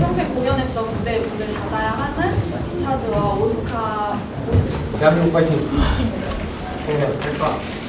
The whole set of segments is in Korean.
평생 공연했던 무대분들이 받아야 하는 리차드와 오스카 오스카 대한민국 파이팅. 그냥 할까?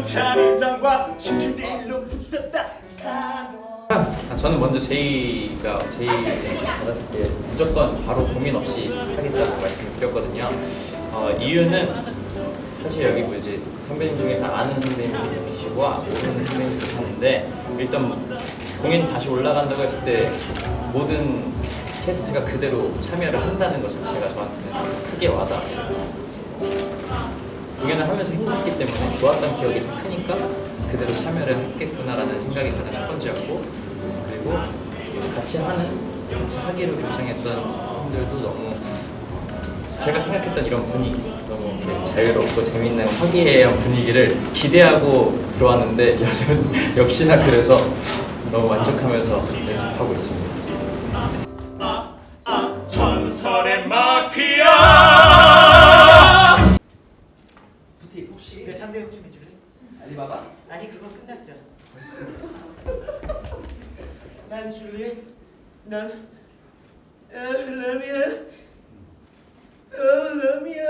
경찰일장과 신춘딜로 붙었다 가더라 아, 저는 먼저 제이가 제이 받았을 때 무조건 바로 고민 없이 하겠다고 말씀을 드렸거든요. 어, 이유는 사실 여기 뭐 이제 선배님 중에서 아는 선배님들이 계시고 아, 모르는 선배님들이 하는데 일단 공연 다시 올라간다고 했을 때 모든 캐스트가 그대로 참여를 한다는 것 자체가 저한테는 크게 와닿았어요. 공연을 하면서 행복했기 때문에 좋았던 기억이 더 크니까 그대로 참여를 했겠구나라는 생각이 가장 첫 번째였고 그리고 같이 하는 같이 하기로 결정했던 분들도 너무 제가 생각했던 이런 분위기 너무 이렇게 자유롭고 재밌는 화기애애한 분위기를 기대하고 들어왔는데 역시나 그래서 너무 만족하면서 연습하고 있습니다. 난 줄리엣, 넌 어, 러미야, 어, 러미야.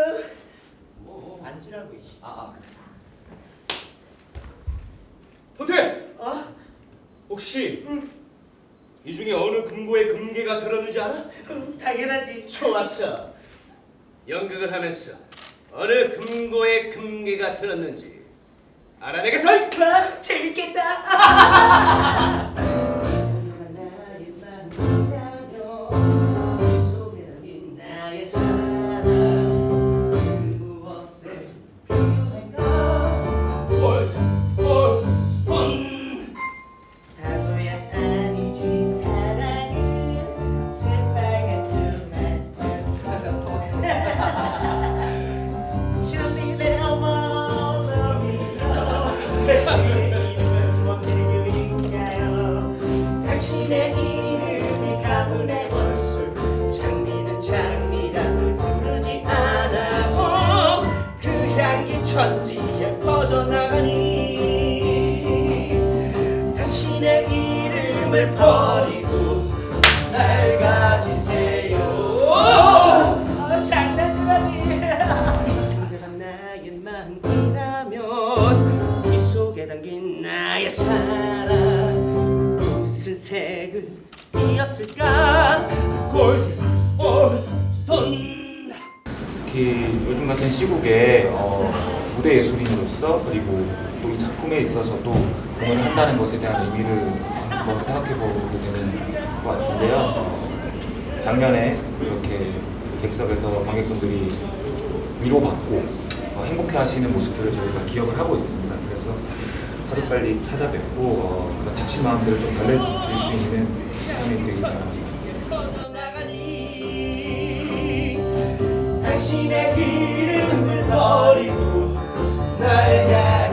뭐? 앉으라고 이씨. 아, 아. 호텔 어? 혹시 이 중에 어느 금고에 금괴가 들었는지 알아? 음, 당연하지. 좋았어. 연극을 하면서 어느 금고에 금괴가 들었는지 알아내겠어. 와 재밌겠다. 당신의 이름이 가문의 원술 장미는 장미라 부르지 않아도 그 향기 천지에 퍼져나가니 당신의 이름을 버리고 날 가지세요 어, 사랑 무슨 색을 띄었을까 골드 올스톤 특히 요즘 같은 시국에 어, 무대 예술인으로서 그리고 또 이 작품에 있어서도 공연을 한다는 것에 대한 의미를 한번 생각해 보게 되는 것 같은데요. 어, 작년에 이렇게 객석에서 관객분들이 위로받고 어, 행복해 하시는 모습들을 저희가 기억을 하고 있습니다. 그래서 하루빨리 찾아뵙고 어, 그 지친 마음들을 좀 달래드릴 수 있는 사람이 되길 바랍니다. 당신의 이름을 버리고 나에게